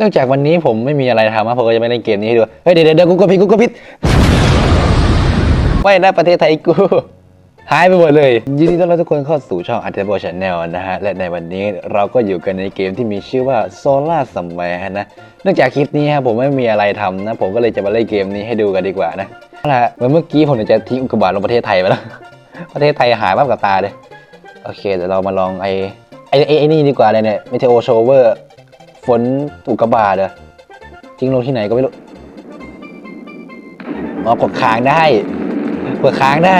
เนื่องจากวันนี้ผมไม่มีอะไรทำอะผมก็จะไม่เล่นเกมนี้ให้ดูเฮ้ยเดี๋ยวเดี๋ยวกูกดผิดกูกดผิดไม่นะประเทศไทยกูหายไปหมดเลย ยินดีต้อนรับทุกคนเข้าสู่ช่อง a r t e b o Channel นะฮะ และในวันนี้เราก็อยู่กันในเกมที่มีชื่อว่า Solar s u m m e r นะเนื่องจากคลิปนี้ฮะผมไม่มีอะไรทำนะ ผมก็เลยจะมาเล่นเกมนี้ให้ดูกันดีกว่านะเอาล่ะเหมือนเมื่อกี้ผมจะทิ้งอุกกาบาตลงประเทศไทยไปแล้ว ประเทศไทยหายมากกับตาเลย โอเคเดี๋ยวเรามาลองไอ้ไอ้ไอนี่ดีกว่าเลยเนี่ยเมเทโอโชเวอร์ นอุกกาบาตเหรอทิ้งลงที่ไหนก็ไม่รู้อ๋อกดค้างได้กดค้างได้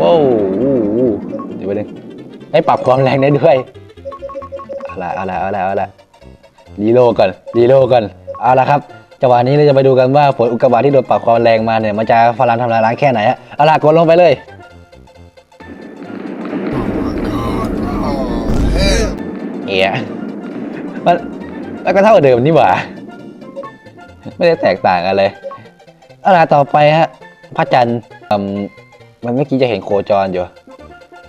ว้าวอู้อู้เดี๋ยวไปดึงให้ปรับความแรงได้ด้วยเอาละเอาละเอาละเอาละรีโลก่อนรีโลก่อนเอาละครับจังหวะนี้เราจะไปดูกันว่าฝนอุกกาบาตที่โดนปรับความแรงมาเนี่ยมันจะพลังทำลายล้างแค่ไหนอะเอาละกดลงไปเลย มันมันก็เท่าเดิมนี่หว่า ไม่ได้แตกต่างกันเลยอะไรต่อไปฮะพระจันทร์อืมมันเมื่อกี้จะเห็นโคจรอยู่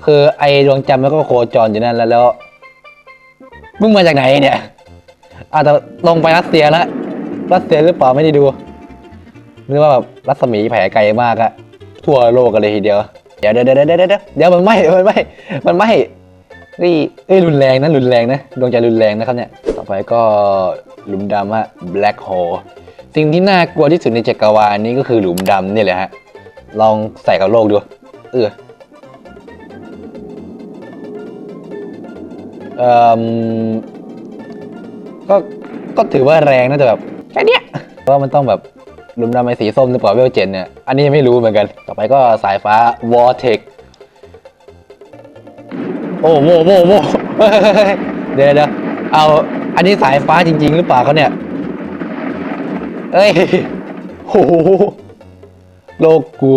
คือไอดวงจันทร์มันก็โคจรอยู่นั่นแล้วแล้วมึงมาจากไหนเนี่ยอาจจะลงไปรัสเซียแล้วรัสเซียหรือเปล่าไม่ได้ดูนึกว่าแบบรัศมีแผ่ไกลมากอะทั่วโลกกันเลยทีเดียว เดี๋ยวเดี๋ยวเดี๋ยวเดี๋ยวเดี๋ยวเดี๋ยวมันไม่มันไม่มันไม่ เฮ้ยเอ้ยรุนแรงนะรุนแรงนะดวงใจรุนแรงนะครับเนี่ย ต่อไปก็หลุมดำฮะ black hole สิ่งที่น่ากลัวที่สุดในจักรวาลนี้ก็คือหลุมดำนี่แหละฮะ ลองใส่กับโลกดู เออเอ่อก็ก็ถือว่าแรงนะแต่แบบแค่เนี้ยเพราะว่ามันต้องแบบหลุมดำไอ้สีส้มหรือเปล่าเวลเจนเนี่ย อันนี้ไม่รู้เหมือนกัน ต่อไปก็สายฟ้า vortex โอ้โหโม่โมเดี๋ยวเดี๋ยวเอา อันนี้สายฟ้าจริง ๆ หรือเปล่าเขาเนี่ย เอ้ยโหโลกกู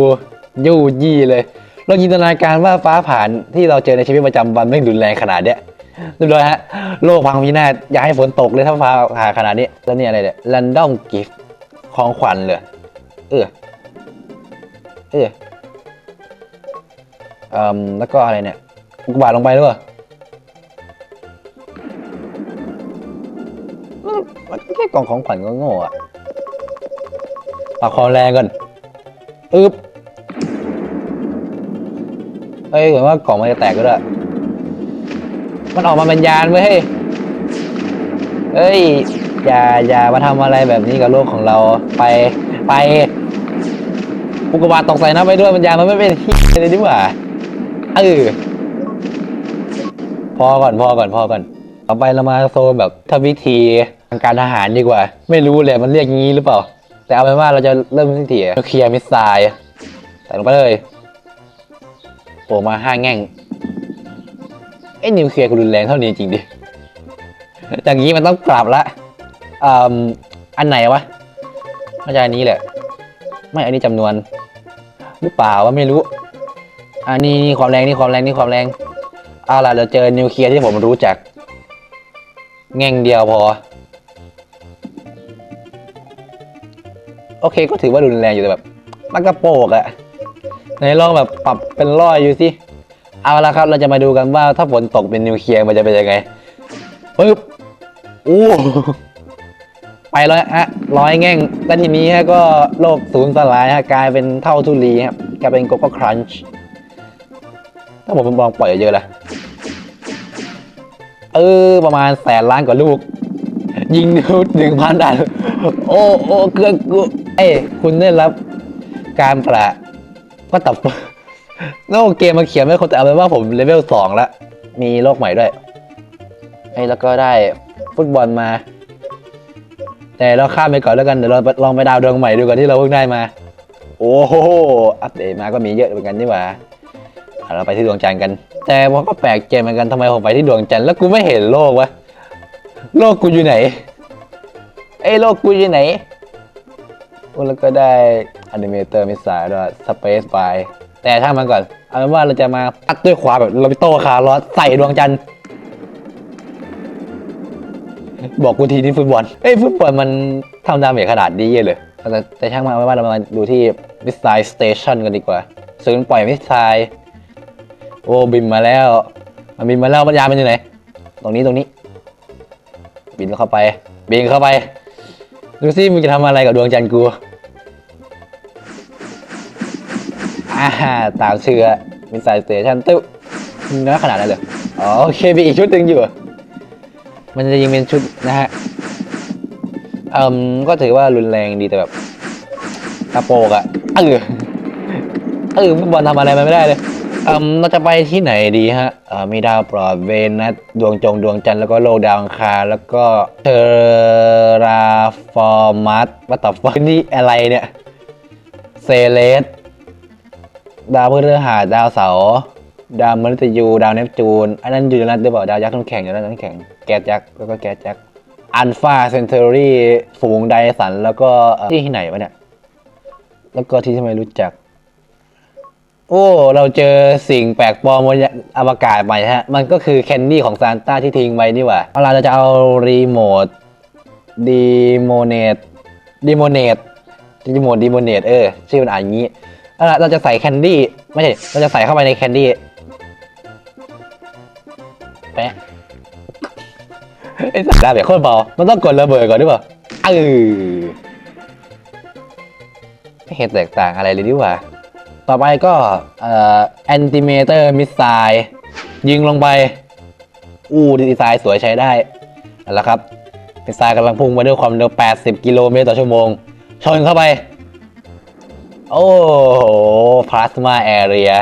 ยู่ยี่เลยเราจินตนาการว่าฟ้าผ่านที่เราเจอในชีวิตประจำวันไม่รุนแรงขนาดเนี้ยเรียบร้อยฮะ โลกพังพินาศอย่าให้ฝนตกเลยถ้าฟ้าผ่าขนาดนี้ แล้วเนี่ยอะไรเนี่ย random gift ของขวัญเลยเออเออเอ่มแล้วก็อะไรเนี่ย อุกกาบาตลงไปหรือเปล่ามันมันแค่กล่องของขวัญก็โง่อะปากความแรงก่อนอึ๊บเอ้ยเหมือนว่ากล่องมันจะแตกก็ได้ มันออกมาเป็นยานเว้ยเฮ้ยเอ้ย อย่าอย่ามาทำอะไรแบบนี้กับโลกของเรา ไป ไปอุกกาบาตตกใส่น้ำไปด้วยมันยานมันไม่เป็นที่เลยดีกว่า เออ พอก่อนพอก่อนพอก่อนต่อไปเรามาโซนแบบทวิธีทางการทหารดีกว่า ไม่รู้เลยมันเรียกงี้หรือเปล่า แต่เอาเป็นว่าเราจะเริ่มวิธีเคลียร์มิสไซล์ใส่ลงไปเลยโผล่มาห้าแง่งไอ้นิวเคลียร์กูรุนแรงเท่านี้จริงดิอย่างนี้มันต้องปรับละอืมอันไหนวะน่าจะอันนี้แหละ ไม่อันนี้จำนวน หรือเปล่าวะไม่รู้ อันนี้ความแรงนี่ความแรงนี่ความแรง เอาล่ะเราเจอนิวเคลียร์ที่ผมรู้จัก แง่งเดียวพอ โอเคก็ถือว่ารุนแรงอยู่แต่แบบ มันกระโปกอะไหนลองแบบปรับเป็นร้อยอยู่สิ เอาละครับ เราจะมาดูกันว่าถ้าฝนตกเป็นนิวเคลียร์มันจะเป็นยังไงปึ๊บอู้ไปแล้วฮะร้อยแง่งแล้วทีนี้ฮะก็โลกศูนย์สลายฮะกลายเป็นเท่าทุลีครับกลายเป็นโกโก้ครันช์ถ้าผมลองปล่อยเยอะๆละ เออ ประมาณแสนล้านกว่าลูก ยิงดูหนึ่งพันดันโอ้โอ้เกือบกูเอ้คุณได้รับ การประก็ตับโน้เกมมาเขียนไม่คนแต่เอาเป็นว่าผมเลเวลสองแล้วมีโลกใหม่ด้วยเอ้แล้วก็ได้ฟุตบอลมา แต่เราข้ามไปก่อนแล้วกันเดี๋ยวเราลองไปดาวดวงใหม่ดูก่อนที่เราเพิ่งได้มา โอ้โหอัปเดตมาก็มีเยอะเหมือนกันนี่หว่า เราไปที่ดวงจันทร์กัน แต่ผมก็แปลกใจเหมือนกันทำไมผมไปที่ดวงจันทร์แล้วกูไม่เห็นโลกวะ โลกกูอยู่ไหน เอ้โลกกูอยู่ไหนอ้แล้วก็ได้อนิเมเตอร์มิสไซล์ด้วยสเปซไฟแต่ถ้างมันก่อน เอาเป็นว่าเราจะมาอัดด้วยขวาแบบโรบิโต้คาร์ลอสใส่ดวงจันทร์บอกกูทีนี่ฟุตบอล เอ้ยฟุตบอลมันทำดาเมจขนาดนี้เลย แต่แต่ช่างมาเอาไว้ว่าเรามาดูที่มิสไซล์สเตชันกันดีกว่าศูนย์ปล่อยมิสไซล์ โอ้บินมาแล้วมันบินมาแล้วปัญญามันอยู่ไหน ตรงนี้ตรงนี้ บินเข้าไป บินเข้าไป ดูสิมึงจะทำอะไรกับดวงจันทร์กูอ่าตามเชื่อมิสไซสเตชันตึ๊บนื้อขนาดนั้นเลยอ๋อโอเคมีอีกชุดหนึ่งอยู่ มันจะยิงเป็นชุดนะฮะเอืมก็ถือว่ารุนแรงดีแต่แบบกระโปรงอะเออเออฟุตบอลทำอะไรมันไม่ได้เลย เอืมเราจะไปที่ไหนดีฮะเอ่อมีดาวปลอดเวนนะดวงจงดวงจันทร์แล้วก็โลกดาวอังคารแล้วก็เทอราฟอร์มัสวัตถุฟันี่อะไรเนี่ยเซเลสดาวพฤหัสดาวเสาร์ดาวมฤตยูดาวเนปจูนอันนั้นยูเรนัสหรือเปล่าดาวยักษ์น้ำแข็งอยู่แล้วน้ำแข็งแก๊สยักษ์แล้วก็แก๊สยักษ์อัลฟาเซนเทอรี่ฝูงไดสันแล้วก็ที่ไหนวะเนี่ยแล้วก็ที่ที่ไมรู้จัก โอ้ เราเจอสิ่งแปลกปลอมบนอวกาศใหม่ฮะ มันก็คือแคนดี้ของซานต้าที่ทิ้งไว้นี่หว่าเอาล่ะเราจะเอารีโมทดีโมเนตดีโมเนตดีโมทดีโมเนตเออ ชื่อมันอ่านอย่างนี้เอาล่ะเราจะใส่แคนดี้ไม่ใช่ เราจะใส่เข้าไปในแคนดี้แปะไอ้สัตว์ได้แบบโคตรเบา มันต้องกดระเบิดก่อนหรือเปล่าเออไม่เห็นแตกต่างอะไรเลยดีกว่า ต่อไปก็แอนติเมเตอร์มิสไซล์ยิงลงไป อู้ดีไซน์สวยใช้ได้เอาละครับมิสไซล์กำลังพุ่งมาด้วยความเร็ว 80 กิโลเมตรต่อชั่วโมง ชนเข้าไป โอ้โหพลาสมาแอเรีย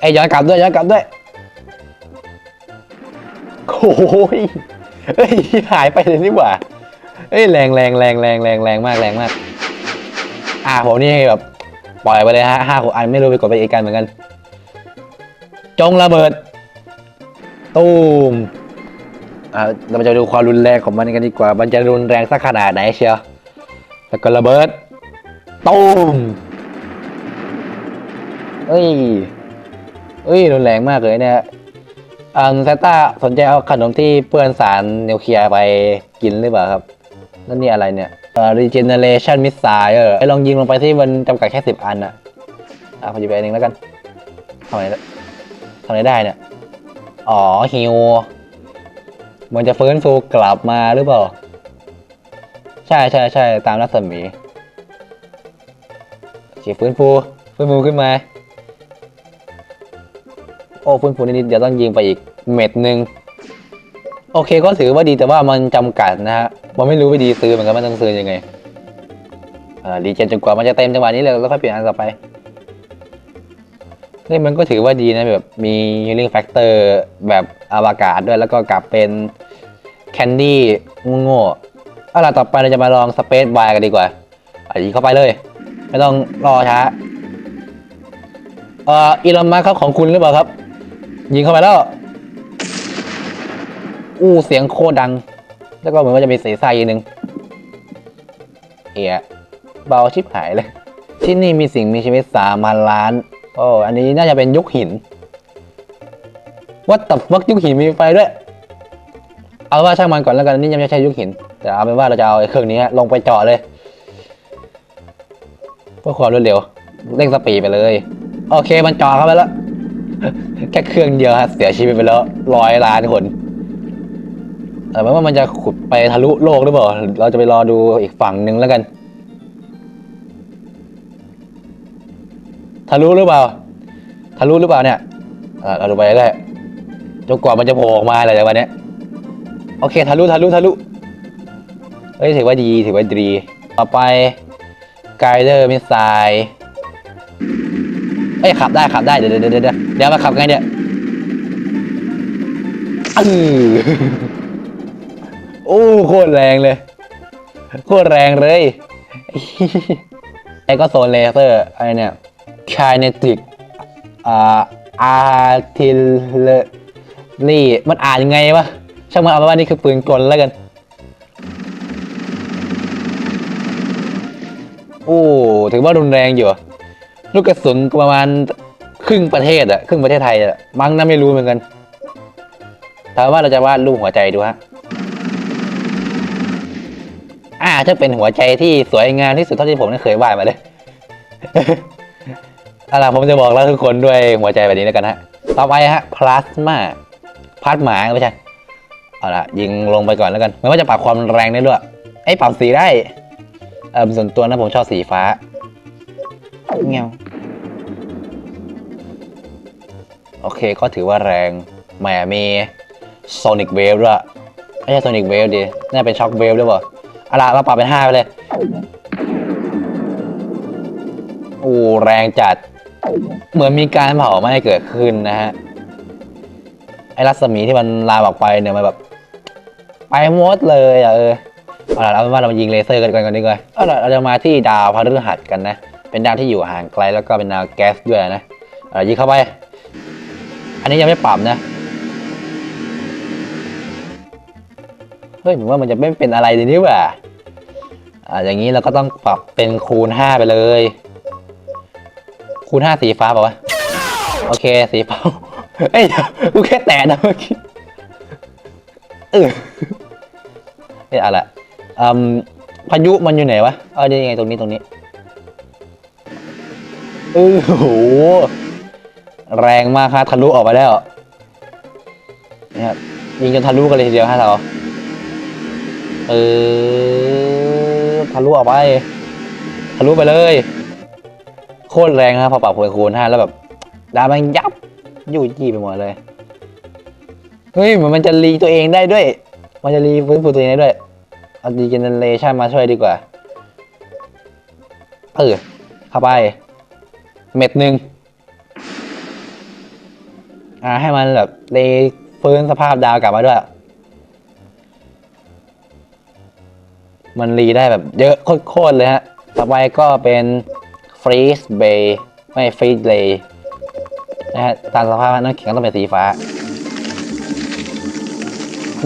ไอ้ยย้อนกลับด้วยย้อนกลับด้วยโอ้ยเอ้ยหายไปเลยนี่หว่าเอ้ยแรงแรงแรงแรงแรงแรงมากแรงมาก อ่าผมนี่แบบ ปล่อยไปเลยฮะห้าหกอันไม่รู้ไปกดไปอีกกันเหมือนกัน จงระเบิด ตูมอ่าเราจะดูความรุนแรงของมันกันดีกว่า มันจะรุนแรงสักขนาดไหนเชียวแล้วก็ระเบิด ตูมเอ้ยเอ้ย รุนแรงมากเลยเนี่ยอังแซต้าสนใจเอาขนมที่เปื้อนสารนิวเคลียร์ไปกินหรือเปล่าครับ แล้วนี่อะไรเนี่ย เอ่อ regeneration missile เออไอลองยิงลงไปที่มันจำกัดแค่สิบอันอะอะผมหยิบไปอันหนึงแล้วกันทำไมทำไมได้เนี่ย อ๋อฮิวมันจะฟื้นฟูกลับมาหรือเปล่า ใช่ใช่ใช่ตามรัศมีฉีดฟื้นฟู ฟื้นฟูขึ้นมา โอ้ฟื้นฟูนิดๆเดี๋ยวต้องยิงไปอีกเม็ดหนึ่ง โอเคก็ถือว่าดีแต่ว่ามันจำกัดนะฮะ มันไม่รู้วิธีซื้อเหมือนกันมันต้องซื้อยังไงอ่าดีเจนจนกว่ามันจะเต็มจังหวะนี้เลยแล้วค่อยเปลี่ยนอันต่อไปนี่มันก็ถือว่าดีนะแบบมี healing factor แบบอวกาศด้วยแล้วก็กลับเป็นแคนดี้โง่ๆเอาล่ะต่อไปเราจะมาลองสเปซไวกันดีกว่าอะยิงเข้าไปเลย ไม่ต้องรอช้าเอ่ออีลอนมัสครับของคุณหรือเปล่าครับ ยิงเข้าไปแล้ว อู้เสียงโคตรดัง แล้วก็เหมือนว่าจะมีเสียงใสอีกหนึ่งเอียเบาชิบหายเลย ที่นี่มีสิ่งมีชีวิตสามพันล้านโอ้อันนี้น่าจะเป็นยุคหินวัดตับวักยุคหินมีไฟด้วย เอาว่าช่างมันก่อนแล้วกันนี่ยังไม่ใช่ยุคหิน แต่เอาเป็นว่าเราจะเอาเครื่องนี้ลงไปเจาะเลยเพื่อความรวดเร็วเร่งสปีดไปเลย โอเคมันจอเข้าไปแล้ว แค่เครื่องเดียวฮะเสียชีวิตไปแล้วร้อยล้านคน แต่ไม่ว่ามันจะขุดไปทะลุโลกหรือเปล่า เราจะไปรอดูอีกฝั่งหนึ่งแล้วกัน ทะลุหรือเปล่า ทะลุหรือเปล่าเนี่ยเราดูไปได้จนกว่ามันจะโผล่ออกมาอะไรจากวันเนี้ยโอเคทะลุทะลุทะลุเฮ้ยถือว่าดีถือว่าดี ต่อไปไกด์เดอร์มิสไซล์เอ้ยขับได้ขับได้เดี๋ยวเดี๋ยวเดี๋ยวเดี๋ยวเดี๋ยวมาขับไงเนี่ยอือ โอ้โคตรแรงเลย โคตรแรงเลยไอ้ก็โซนเลเซอร์อะไรเนี่ยคายเนติกอ่าอาร์ติลลี่มันอ่านยังไงวะช่างมันเอาไปนว่านี่คือปืนกลแล้วกัน โอ้ถือว่ารุนแรงอยู่ ลูกกระสุนประมาณครึ่งประเทศอะครึ่งประเทศไทยอะมั้งน่าไม่รู้เหมือนกันถามว่าเราจะวาดรูปหัวใจดูฮะ อ่าจะเป็นหัวใจที่สวยงามที่สุดเท่าที่ผมเคยวาดมาเลยเอาล่ะผมจะบอกแล้วทุกคนด้วยหัวใจแบบนี้แล้วกันฮะ ต่อไปฮะพลาสมาพลาสมาไม่ใช่เอาละยิงลงไปก่อนแล้วกันไม่ว่าจะปรับความแรงได้ด้วยไอ้ปรับสีได้เออส่วนตัวนะผมชอบสีฟ้าเงี้ยโอเคก็ถือว่าแรงแหมมีโซนิกเวฟด้วยไม่ใช่โซนิกเวฟดิน่าเป็นช็อคเวฟด้วยป่ เอาละเราปรับเป็นห้าไปเลย โอ้แรงจัด เหมือนมีการเผาไหม้เกิดขึ้นนะฮะ ไอ้รัศมีที่มันลามออกไปเนี่ยมันแบบ ไปหมดเลยอะเออเอาล่ะเอาเป็นว่าเรามายิงเลเซอร์กันก่อนดีกว่าเอาล่ะเราจะมาที่ดาวพฤหัสกันนะ เป็นดาวที่อยู่ห่างไกลแล้วก็เป็นดาวแก๊สด้วยนะเอาล่ะยิงเข้าไป อันนี้ยังไม่ปรับนะ เฮ้ยผมว่ามันจะไม่เป็นอะไรเลยนี่หว่าอ่า อย่างนี้เราก็ต้องปรับเป็นคูณห้าไปเลย คูณห้าสีฟ้าป่าวะ โอเค สีฟ้าเอ้ยเดี๋ยวกูแค่แตะนะเมื่อกี้เออเอ้ยอะไรอืมพายุมันอยู่ไหนวะเออนี่ไงตรงนี้ตรงนี้เออโหแรงมากครับทะลุออกไปแล้วเนี่ยครับยิงจนทะลุกันเลยทีเดียวฮะเรา เออทะลุออกไปทะลุไปเลย โคตรแรงนะครับพอปรับหวยคูณห้าแล้วแบบดาวมันยับยู่ยี่ไปหมดเลยเฮ้ยเหมือนมันจะรีตัวเองได้ด้วย มันจะรีฟื้นฟูตัวเองได้ด้วยเอาดีเจเนเรชันมาช่วยดีกว่าเออเข้าไป เม็ดหนึ่งอ่าให้มันแบบเรฟื้นสภาพดาวกลับมาด้วย มันรีได้แบบเยอะโคตรเลยฮะ ต่อไปก็เป็นฟรีสเบย์ไม่ฟรีสเลย์นะฮะ ตามสภาพน้ำแข็งต้องเป็นสีฟ้า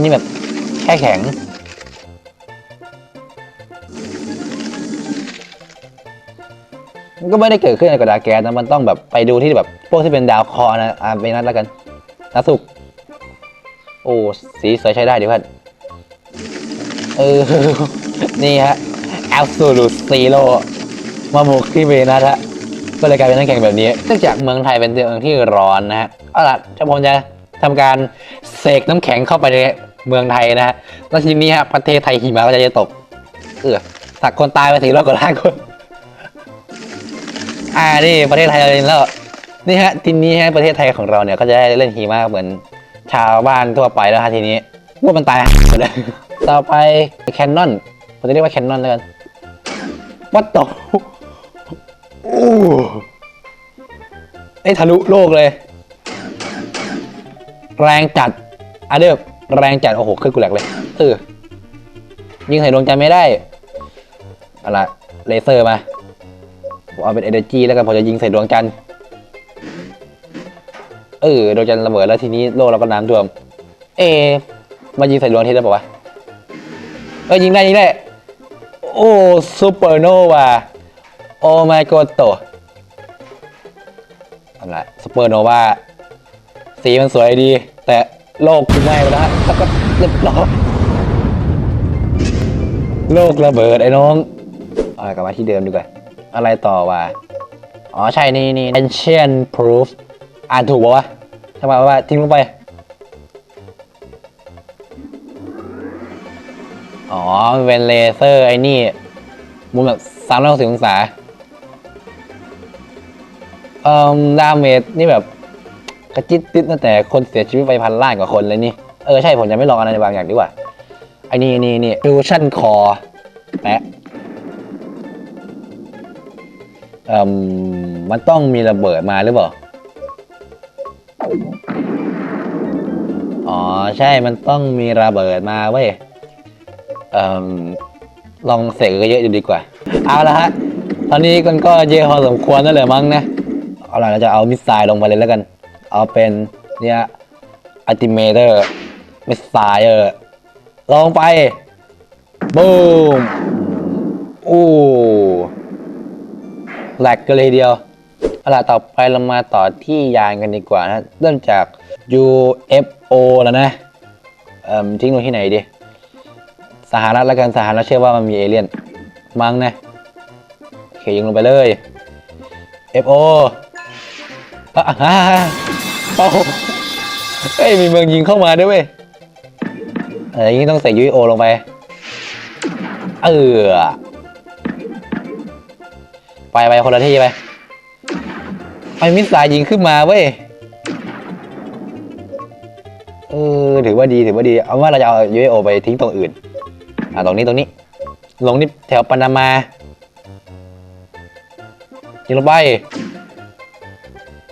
นี่แบบแค่แข็ง มันก็ไม่ได้เกิดขึ้นในกระดาษแก๊สนะ มันต้องแบบไปดูที่แบบ พวกที่เป็นดาวคราะห์นะอ่าไปนัดแล้วกันนัดสุก โอ้ สีสวยใช้ได้ดิเพื่อนเออ นี่ฮะ absolute zero มาบุกที่เวนัสฮะก็เลยกลายเป็นน้ำแข็งแบบนี้เนื่องจากเมืองไทยเป็นเมืองที่ร้อนนะฮะเอาล่ะจะผมจะทำการเสกน้ำแข็งเข้าไปในเมืองไทยนะฮะแล้วทีนี้ฮะประเทศไทยหิมะก็จะตกเออสักคนตายไปสี่ร้อยกว่าล้านคน อ่านี่ประเทศไทยเราเองแล้วนี่ฮะทีนี้ฮะประเทศไทยของเราเนี่ยก็จะได้เล่นหิมะเหมือนชาวบ้านทั่วไปแล้วฮะทีนี้ว่ามันตายหมดเลยต่อไปแคนนอน ผมจะเรียกว่าแคนนอนแล้วกันวัดต่อโอ้ไอ้ทะลุโลกเลย แรงจัดอะเด้อแรงจัด โอ้โหขึ้นกูแหลกเลยเออยิงใส่ดวงจันทร์ไม่ได้เอาล่ะเลเซอร์มาผมเอาเป็น energy แล้วกันผมจะยิงใส่ดวงจันทร์เออดวงจันทร์ระเบิดแล้วทีนี้โลกเราก็น้ำท่วม เอมายิงใส่ดวงอาทิตย์ได้ปะวะเออยิงได้ยิงได้ โอ้ซูเปอร์โนวาโอ้ my god โตอะไรซูเปอร์โนวาสีมันสวยดี แต่โลกคือไม้ไปแล้วแล้วก็เรียบร้อยโลกระเบิดไอ้น้องเอากลับมาที่เดิมดีกว่า อะไรต่อวะอ๋อ ใช่นี่นี่ ancient proof อ่านถูกปะวะใช่ปะว่าทิ้งลงไป อ๋อเป็นเลเซอร์ไอ้นี่มุมแบบสามร้อยหกสิบองศาเอ่อดาเมจนี่แบบกระจิตติดตั้งแต่คนเสียชีวิตไปพันล้านกว่าคนเลยนี่ เออใช่ผมจะไม่ลองอะไรบางอย่างดีกว่าไอ้นี่นี่นี่ฟิวชั่นคอแปะเอ่อมันต้องมีระเบิดมาหรือเปล่า อ๋อใช่มันต้องมีระเบิดมาเว้ย ลองเสกเยอะๆดูดีกว่า เอาละฮะ ตอนนี้กันก็เยอะพอสมควรนั่นแหละมั้งนะ เอาล่ะเราจะเอามิสไซล์ลงมาเลยแล้วกัน เอาเป็นเนี่ยอัลติเมเตอร์มิสไซล์เออลงไป บูมโอ้แหลกกันเลยเดียวเอาล่ะต่อไปเรามาต่อที่ยานกันดีกว่านะ เริ่มจาก UFO แล้วนะ เอ่อทิ้งลงที่ไหนดี สหรัฐแล้วกันสหรัฐเชื่อว่ามันมีเอเลี่ยน มั้งนะโอเคยิงลงไปเลย FO อะอะโอ้โหเฮ้ยมีเมืองยิงเข้ามาด้วยเว้ยเอออย่างนี้ต้องใส่ยูโอลงไป เออ ไปไปคนละที่ไปไปมิสไซล์ยิงขึ้นมาเว้ย เออถือว่าดีถือว่าดี เอาว่าเราจะเอา UAO ไปทิ้งตรงอื่น อ่าตรงนี้ตรงนี้ ลงนี่แถวปานามายิงลงไป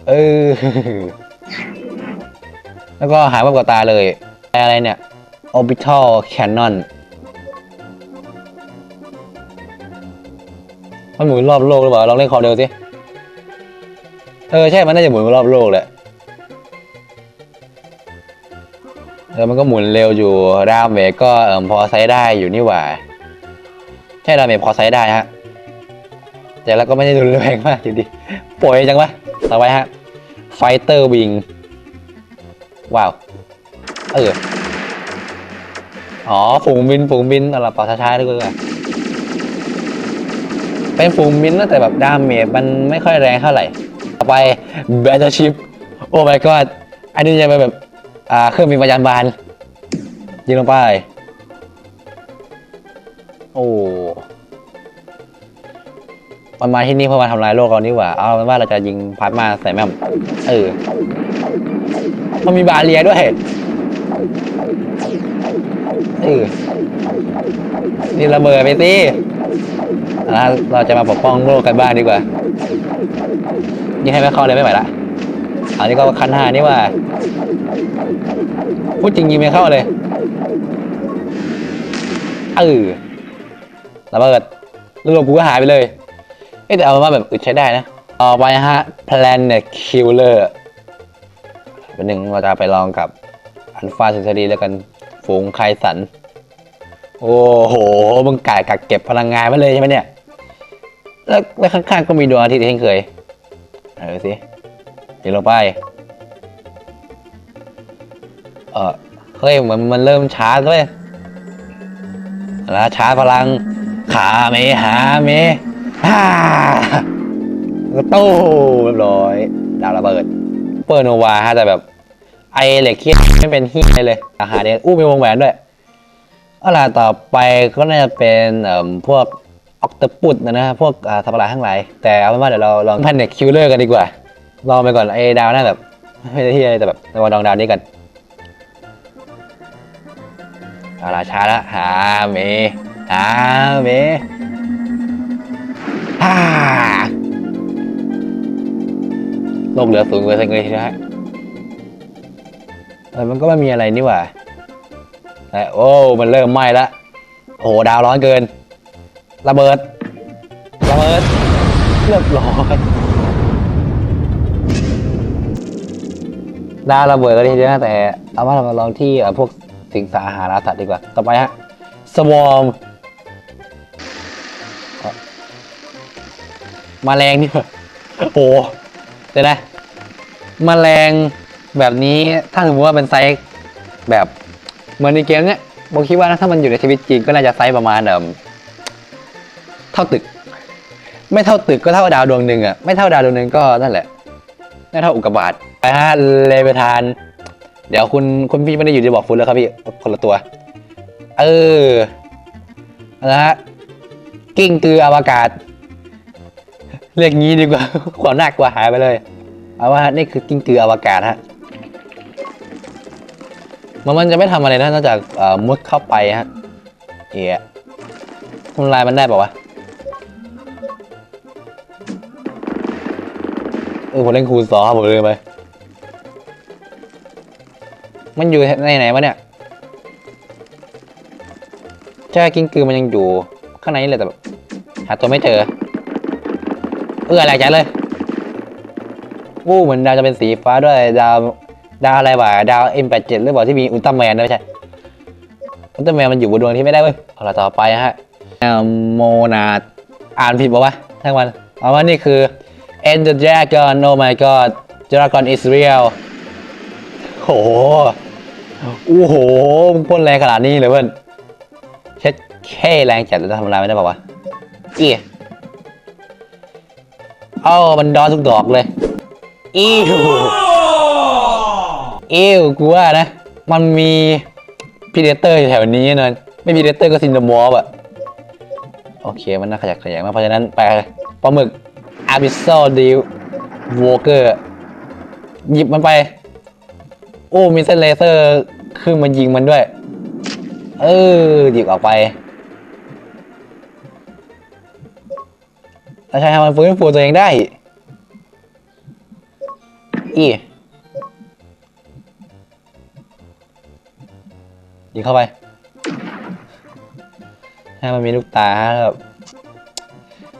เออแล้วก็หายวับกับตาเลย อะไรเนี่ย orbital cannon มันหมุนรอบโลกหรือเปล่าลองเล่นคอเดียวสิ เออ ใช่ มันน่าจะหมุนรอบโลกแหละ เออมันก็หมุนเร็วอยู่ดามเมก็เออพอใช้ได้อยู่นี่หว่าใช่ดามเมจพอใช้ได้ฮะแต่แล้วก็ไม่ได้รุนแรงมากอยู่ดีป่วยจังวะต่อไปฮะไฟเตอร์วิงว้าวเอออ๋อฝูงบินฝูงบินอะไรเปล่าช้าๆด้วยกันเป็นฝูงบินแต่แบบดาเมจมันไม่ค่อยแรงเท่าไหร่ ต่อไปแบตชิปโอ้ my god อันนี้จะเป็นแบบ อ่าเครื่องบินประจันบานยิงลงไป โอ้มันมาที่นี่เพื่อมาทำลายโลกเรานี่หว่า เอาเป็นว่าเราจะยิงพลาสมาใส่แม่มเออ มันมีบาเรียด้วยเออนี่ระเบิดไปสิแล้วเราจะมาปกป้องโลกกันบ้างดีกว่า ยิงให้ไม่เข้าเลยไม่ไหวละ อันนี้ก็คันห้านี่ว่าพูดจริงยิงไม่เข้าเลยเออระเบิดลูกกูก็หายไปเลยเอ๊ะแต่เอามาแบบอึดใช้ได้นะต่อไปนะฮะ Planet Killer เป็นหนึ่งเราจะไปลองกับอันฟาเซนซารีแล้วกันฝูงไคสัน โอ้โห มึงกายกักเก็บพลังงานไว้เลยใช่ไหมเนี่ย แล้วข้างๆก็มีดวงอาทิตย์เช่นเคย เออสิาดูสิยิงลงไป เออเฮ้ยมือนมันเริ่มช้าด้วยแล้วช้าพลัง ขาเมหาเมฮ่าตู้เรียบร้อยดาวระเบิด เปิดโนวาฮะแต่แบบ ไอเหล็กเคียไม่เป็นที่เลย อาหารเนี่ยอู้มีวงแหวนด้วยเอาล่ะต่อไปก็น่าจะเป็นเอ่อพวกออกตปุดนะนะพวกอ่าสัตว์ประหลาดทั้งหลายแต่เอาเป็นว่าเดี๋ยวเราลองพันเน็ตคิวเลอร์กันดีกว่า ลองไปก่อนไอ้ดาวน่าแบบไม่ได้ที่อะไรแต่แบบเรามาลองดาวนี้กันเอาล่ะช้าละหาเมหาเมฮ่าโลกเหลือศูนย์เปอร์เซ็นต์เลยทีเดียวฮะเออมันก็ไม่มีอะไรนี่หว่าแต่โอ้ มันเริ่มไหม้ละโอ้โหดาวร้อนเกิน ระเบิด ระเบิด เรียบร้อย ดาระเบิดก็ทีเดียวนะแต่เอาว่าเรามาลองที่พวกสิงสาหาราสัตว์ดีกว่า ต่อไปฮะสวอมมาแรงนี่หว่าโอ้โหเดี๋ยวนะแมลงแบบนี้ถ้าสมมติว่าเป็นไซส์แบบเหมือนในเกมเนี้ยผมคิดว่าถ้ามันอยู่ในชีวิตจริงก็น่าจะไซส์ประมาณเดิมเท่าตึก ไม่เท่าตึกก็เท่าดาวดวงหนึ่งอะไม่เท่าดาวดวงหนึ่งก็นั่นแหละไม่เท่าอุกกาบาต ไปฮะเลเวทาน เดี๋ยวคุณคุณพี่ไม่ได้อยู่ในบอกฟุตแล้วครับพี่คนละตัว เออนะฮะกิ้งตืออวกาศ เรียกงี้ดีกว่าความน่ากลัวหายไปเลย เอาว่านี่คือกิ้งกืออวกาศฮะมันมันจะไม่ทำอะไรนะนอกจากมุดเข้าไปฮะเอ๋ทำลายมันได้ป่าวะเออผมเล่นคูณสองครับผมเลยไป มันอยู่ในไหนวะเนี่ยใช่กิ้งกือมันยังอยู่ข้างในนี่เลยแต่แบบหาตัวไม่เจอ เอออะไรใจเลยวู้เหมือนดาวจะเป็นสีฟ้าด้วยดาวดาวอะไรวะดาว M87 หรือเปล่าที่มีอุลตร้าแมนด้วยไม่ใช่อุลตร้าแมนมันอยู่บนดวงที่ไม่ได้เว้ยเอาละต่อไปฮะโมนาอ่านผิดป่าวะทั้งวันเอาว่านี่คือ End the Dragon Oh my God Dragon is real โหโอ้โหมึงพ่นแรงขนาดนี้เลยเพื่อนเช็ดแค่แรงจัดแล้วจะทำอะไรไม่ได้ป่าวะเอียเอ้ามันดอนทุกดอกเลยอิวอิวกูว่านะ มันมีพีเดเตอร์อยู่แถวนี้นอนไม่พีเดเตอร์ก็ซินโดมอฟอะโอเคมันน่าขยักขยงมากเพราะฉะนั้นไปปลาหมึกอาบิโซดิววอเกอร์หยิบมันไป โอ้มีเส้นเลเซอร์ขึ้นมายิงมันด้วย เออหยิบออกไปแล้วใช้ทำมันฟื้นฟูตัวเองได้ อียิงเข้าไป ให้มันมีลูกตาแบบ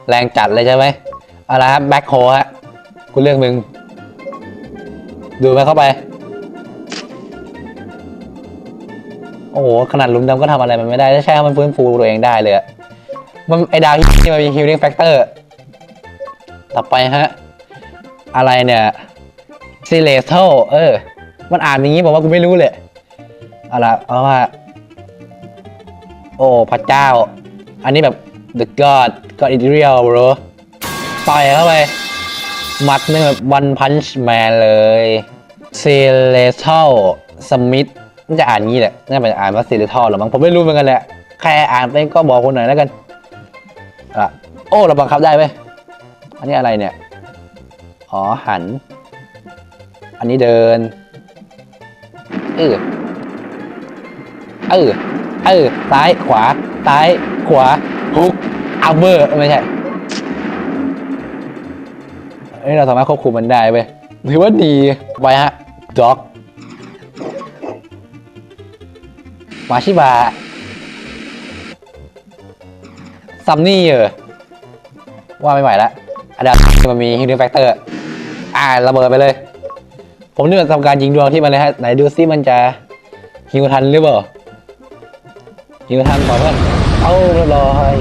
แรงจัดเลยใช่ไหมเอาละครับแบ็คโฮฮะกูเลือกมึง ดูมันเข้าไป โอ้โห ขนาดลุมดำก็ทำอะไรมันไม่ได้ถ้าใช่มันฟื้นฟูตัวเองได้เลยอะมันไอดาวที่มันมี healing factor ต่อไปฮะ อะไรเนี่ย s i l e t a l เออ มันอ่านอย่างนี้บอกว่ากูไม่รู้เลยเอาละเอาว่า โอ้พระเจ้า อันนี้แบบ the god god is real bro ต่อยเข้าไป มัดนึงแบบ one punch man เลย s i l e t a l Smith น่าจะอ่านงี้แหละน่าจะอ่านว่า s i l e t a l หรือมั้งผมไม่รู้เหมือนกันแหละใครอ่านเป็นก็บอกคนหน่อยแล้วกันอาละโอ้เราบังคับได้ไหมอันนี้อะไรเนี่ยอ๋อหัน อันนี้เดินเออเออเออซ้ายขวาซ้ายขวาฮุกอัลเบอร์ไม่ใช่เอ้ยเราสามารถควบคุมมันได้เว้ยถือว่าดีไปฮะด็อก มาชิบะซัมนี่เออว่าไม่ไหวแล้วอันดับมันมีฮิลลิ่งแฟกเตอร์อ่าระเบิดไปเลย ผมนึกว่าทำการยิงดวงที่มันเลยฮะ ไหนดูซิมันจะฮิวทันหรือเปล่าฮิวทันก่อนเพื่อนเอาเรียบร้อย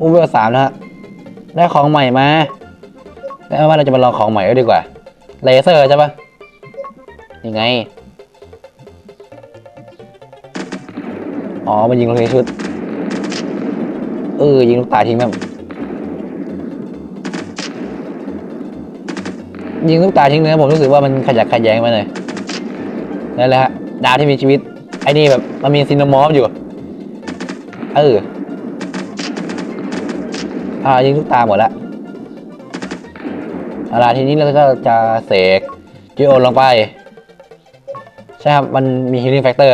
อูเบอร์สามนะฮะได้ของใหม่มาแล้วว่าเราจะมาลองของใหม่ดีกว่า เลเซอร์ใช่ปะ ยังไง อ๋อ มันยิงลงในชุด เออ ยิงลูกตาทิ้งแบบยิงลูกตาทิ้งเนื้อผมรู้สึกว่ามันขยักขยแยงไปหน่อยนั่นแหละฮะดาวที่มีชีวิต ไอ้นี่แบบมันมีซินโนมอฟอยู่ เออ อ่ายิงลูกตาหมดละเอาล่ะทีนี้เราก็จะเสกจิโอนลงไป ใช่ครับ มันมี healing factor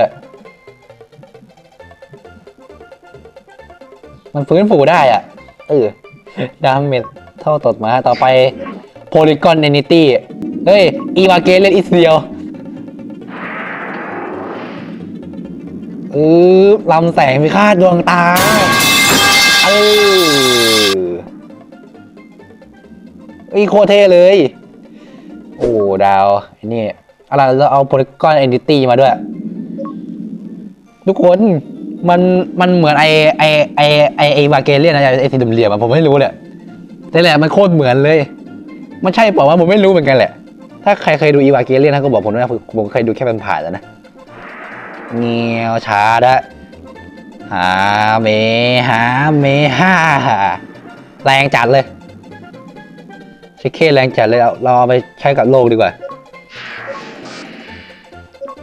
มันฟื้นฟูได้อะ เออ ดาเมจเท่าตดมา ต่อไป Polygon Entity เฮ้ย อีวาเกเล่นอีเดียวเออลำแสงพิฆาตดวงตา เอออีโคเทเลย โอ้ ดาว ไอ้นี่ อะไรเราเอา Polygon Entity มาด้วย ทุกคนมันมันเหมือนไอไอไอไอไอวาเกเลียนนะไอสีเหลี่ยมๆอะผมไม่รู้เลยแต่แหละมันโคตรเหมือนเลย มันใช่เปล่าวะผมไม่รู้เหมือนกันแหละ ถ้าใครเคยดูอีวาเกเลียนนะก็บอกผมด้วยนะผมเคยดูแค่เป็นผ่านแล้วนะเงียวช้าดะหาเมหาเมฮ่าแรงจัดเลยเชคเคแรงจัดเลยเราเอาไปใช้กับโลกดีกว่า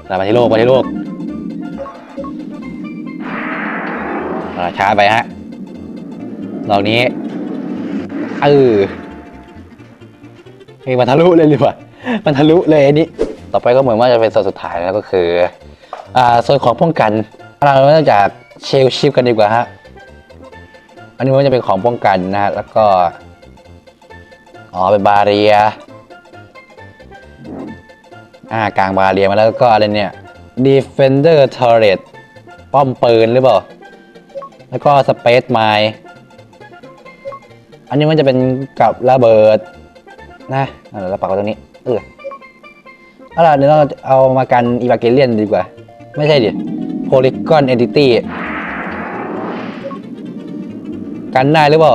เราไปที่โลกไปที่โลกาช้าไปฮะเหล่านี้เออเฮ้ยมันทะลุเลยดีกว่ามันทะลุเลยอันนี้ ต่อไปก็เหมือนว่าจะเป็นส่วนสุดท้ายแล้วก็คืออ่าส่วนของป้องกัน เราเริ่มจากเชลชิปกันดีกว่าฮะอันนี้มันจะเป็นของป้องกันนะฮะแล้วก็อ๋อเป็นบาเรีย อ่ากลางบาเรียมาแล้วก็อะไรเนี่ย Defender Turret ป้อมปืนหรือเปล่า แล้วก็สเปซไมล์อันนี้มันจะเป็นกับระเบิดนะเอาเราปักไว้ตรงนี้ เออเอาล่ะเดี๋ยวเราเอามากันอีวาเกเลียนดีกว่า ไม่ใช่ดิโพลิกอนเอนติตี้กันได้หรือเปล่า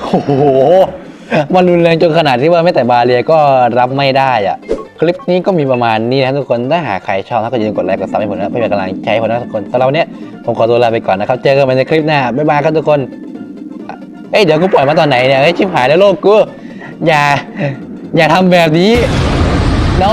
โอ้โห มันรุนแรงจนขนาดที่ว่าไม่แต่บาเรียก็รับไม่ได้อะคลิปนี้ก็มีประมาณนี้นะครับทุกคน ถ้าหากใครชอบก็อย่าลืมกดไลค์ กดซับให้ผมนะเพื่อเป็นกำลังใจให้ผมนะทุกคนสำหรับวันนี้ผมขอตัวลาไปก่อนนะครับ เจอกันใหม่ในคลิปหน้า บ๊ายบายครับทุกคน เอ้ยเดี๋ยวกูปล่อยมาตอนไหนเนี่ยเฮ้ยชิบหายแล้วโลกกู อย่า อย่าทำแบบนี้ no